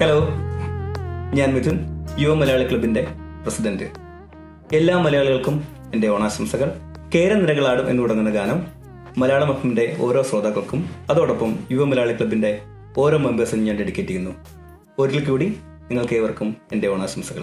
Hello ഞാൻ മിഥുൻ യുവ മലയാളി ക്ലബിന്റെ പ്രസിഡന്റ്. എല്ലാ മലയാളികൾക്കും എന്റെ ഓണാശംസകൾ. കേരനിരകളാടും എന്ന് തുടങ്ങുന്ന ഗാനം മലയാളം എഫിന്റെ ഓരോ ശ്രോതാക്കൾക്കും അതോടൊപ്പം യുവ മലയാളി ക്ലബിന്റെ ഓരോ മെമ്പേഴ്സിനും ഞാൻ ഡെഡിക്കേറ്റ് ചെയ്യുന്നു. ഒരിക്കൽ കൂടി നിങ്ങൾക്ക് ഏവർക്കും എന്റെ ഓണാശംസകൾ.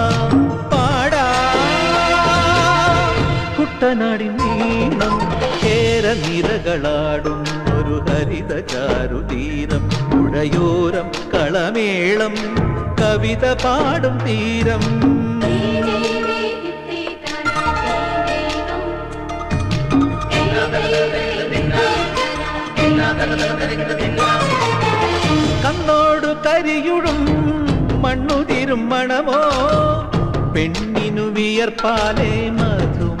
കുട്ടനാടി നീണം കേര നിരകളാടും ഒരു ഹരിത ചാരുതീരം പുഴയോരം കളമേളം കവിത പാടും തീരം. കണ്ണോടു കരിയുടും മണ്ണുതിരും മണമോ പെണ്ണിനു വിയർപ്പാലെ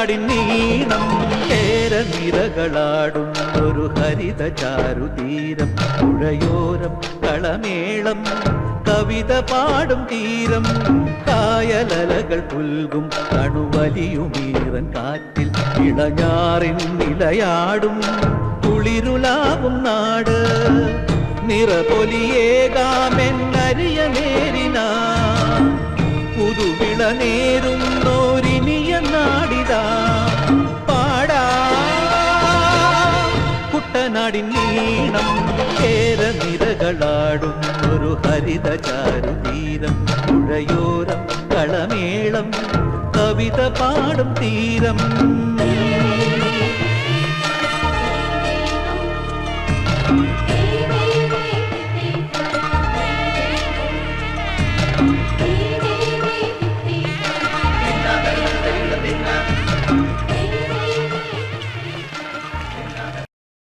കുട്ടനാടിൻ നീണം ഏര നിരകളാടും ഒരു ഹരിത ചാരുതീരം പുഴയോരം കളമേളം കവിത പാടും തീരം കായലലകൾ പുൽകും കണുവലിയുമീറൻ കാറ്റിൽ ഇളഞ്ഞാറിൻ നിലയാടും കുളിരുലാവും നാട് നിറപൊലിയേകാമെന്നരിയ നേരിനാ പുതുവിള നേരുന്നോരിനിയ കുട്ടനാടിൻ നീണം. കേര നിരകളാടും ഒരു ഹരിത ചാരുതീരം പുഴയോരം കളമേളം കവിത പാടും തീരം.